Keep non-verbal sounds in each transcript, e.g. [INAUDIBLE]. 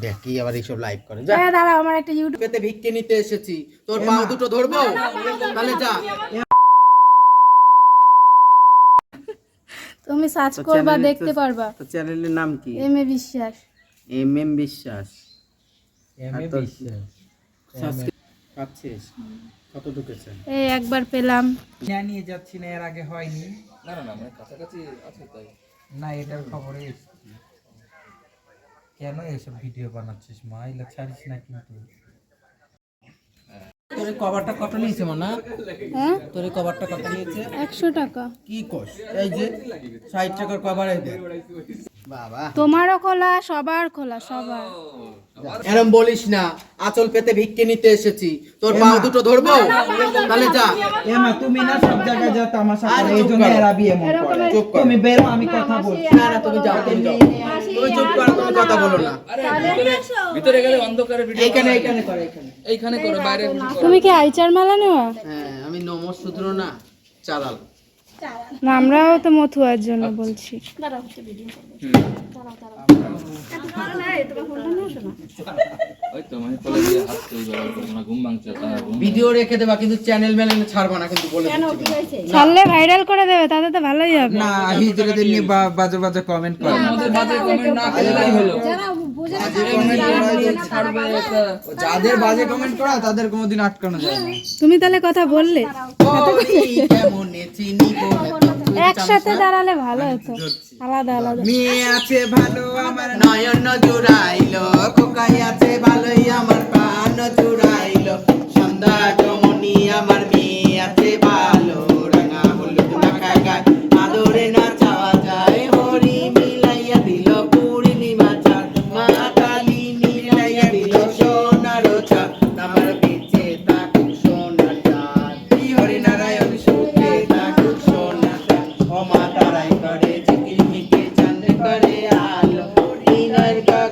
দেখ কি আবার এইসব লাইভ করে। যা। হ্যাঁ দাঁড়াও আমার একটা ভিক্ষে নিতে এসেছি। তোর পাও দুটো ধরবো? তাহলে যা। তুমি সার্চ করবা দেখতে পারবা। তো চ্যানেলের নাম কি? M A Biswas M M Biswas M তোর- বিশ্বাস পাচ্ছিস কত ঢুকেছে? এই একবার পেলাম। নিয়ে নিয়ে যাচ্ছি না এর আগে হয়নি। না না না কাছাকাছি আছে তাই। না এটার খবরে এসেছি। কেন এসব ভিডিও বানাচ্ছিস মা? এগুলো ছাড়িস না কিন্তু। তোর কভারটা কত নিয়েছে মানা? হ্যাঁ? তোর কভারটা কত নিয়েছে? একশো টাকা। কি কস এই যে ষাট টাকার কভার এই দেখ। তোমারও খোলা সবার খোলা সবার। এরম বলিস না আচল পেতে ভিক্ষে নিতে এসেছি। তোর পাও দুটো ধরবো? তাহলে যা। এ মা তুমি না সব জায়গায় তামাশা এই জন্য এরা বিয়ে মন করে। চুপ কর। তুমি বেরো আমি কথা বলছি। না না তুমি যাও তুমি যাও। তুমি চুপ করো তুমি কথা বলো না। ভিতরে গেলে অন্ধকারে ভিডিও এইখানে এইখানে করো এইখানে। এইখানে করো বাইরে তুমি কি আইচার মালা নেওয়া? হ্যাঁ আমি নমঃশূদ্র না চালাল না আমরাও তো মথুয়ার জন্য বলছি। ওই তো মানে কলে দিয়ে হাসতে ওই বেলা করে না ঘুম ভাঙছে তার ঘুম ভিডিও রেখে দেবা কিন্তু চ্যানেল ম্যানেল ছাড়বা না কিন্তু বলে ছাড়লে ভাইরাল করে দেবে তাতে তো ভালোই হবে। না বাজে বাজে কমেন্ট করে। আমাদের বাজে কমেন্ট না করলেই হলো? ছাড়বে যাদের বাজে কমেন্ট করা তাদের কোনোদিন আটকানো যায় না। তুমি তাহলে কথা বললে? একসাথে দাঁড়ালে ভালো হতো। আলাদা আলাদা। মেয়ে আছে ভালো আমার নয়ন জুড়াইলো। কোকাই আছে ভালোই আমার পান জুড়াইলো সন্ধ্যা জমনি আমার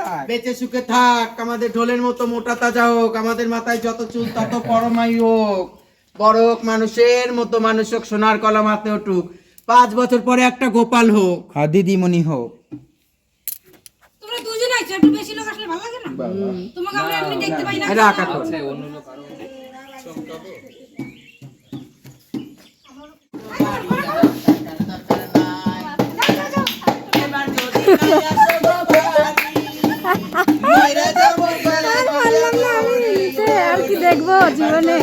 থাক। বেঁচে সুখে থাক আমাদের ঢোলের মতো মোটা তাজা হোক আমাদের মাথায় যত চুল তত পরমাই হোক। বড় হোক মানুষের মতো মানুষ হোক সোনার কলা মাথে উঠুক। পাঁচ বছর পরে একটা গোপাল হোক। হ্যাঁ দিদিমণি হোক। তোমরা দুজন আইছো একটু বেশি লোক আসলে ভালো লাগে না? তোমাকে আমরা এমনি দেখতে পাই না। জীবনে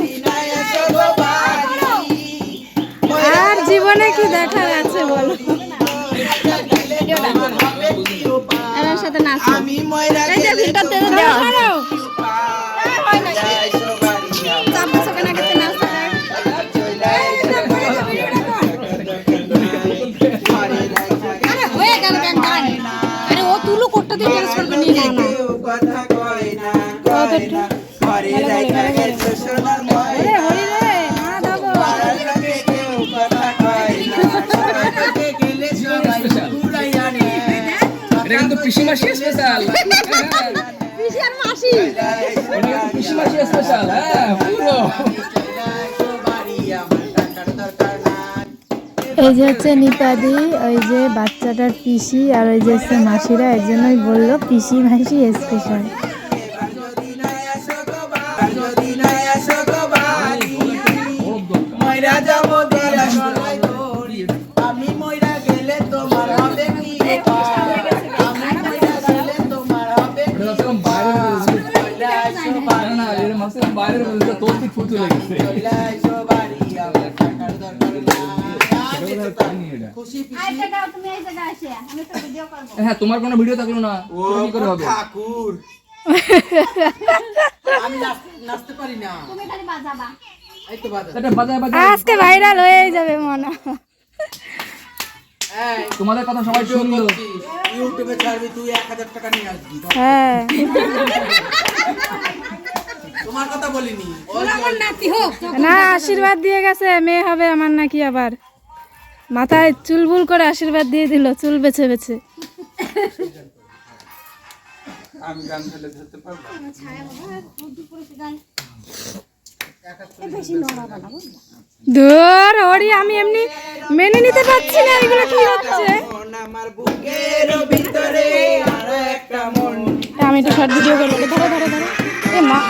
আর জীবনে কি দেখার আছে বলো আমার সাথে নাচ আরে হয়ে ও তুলো কোটটা দিয়ে ট্রান্সফার করে নিয়ে না কথা এটা কিন্তু পিসিমাসি স্পেশাল পিসি পিসিমাসি স্পেশাল হ্যাঁ পুরো। এই যে হচ্ছে নিপাদি ওই যে বাচ্চাটার পিসি আর ওই যে হচ্ছে মাসিরা এর জন্যই বলল পিসি মাসি স্পেশাল ময়রা যাব আমি ময়রা গেলে তোমার হবে কি আমি ময়রা গেলে তোমার হবে কি তোর ঠিক ফুটু লেগেছে করব। হ্যাঁ তোমার কোনো ভিডিও থাকল না। তুমি করে হবে? ঠাকুর। আজকে ভাইরাল হয়ে যাবে মনে। তোমাদের কথা সবাই শুনলো। ইউটিউবে ছাড়বি তুই এক হাজার টাকা নিয়ে আসবি। হ্যাঁ। তোমার কথা বলিনি। আমার নাতি হোক না আশীর্বাদ দিয়ে গেছে মেয়ে হবে আমার নাকি আবার। মাথায় চুলবুল করে আশীর্বাদ দিয়ে দিল চুল বেছে বেছে। আমি গান ফেলে ধরতে পারব? ধর ওরি আমি এমনি মেনে নিতে পারছি না এগুলো কি হচ্ছে? আমার বুকের ভিতরে আরও একটা মন আমি একটু শর্ট ভিডিও করব। ধরো ধরো ধরো। এ মা। [LAUGHS]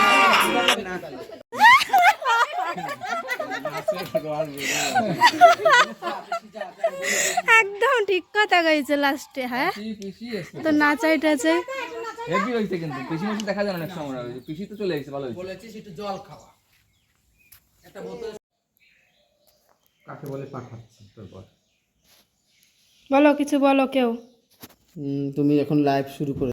[LAUGHS] একদম ঠিক কথা কইছে লাস্টে হ্যাঁ? এসছে। তো নাচাই টাচাই। হেভি হইছে কিন্তু। পিসি মাসি দেখা যায় না অনেক সময়। পিসি তো চলে গেছে ভালো হইছে বলেছিস একটু জল খাওয়া। একটা বোতল কাকে বলে পাঠাচ্ছি তোর বল বলো কিছু বলো কেউ। তুমি এখন লাইভ শুরু করে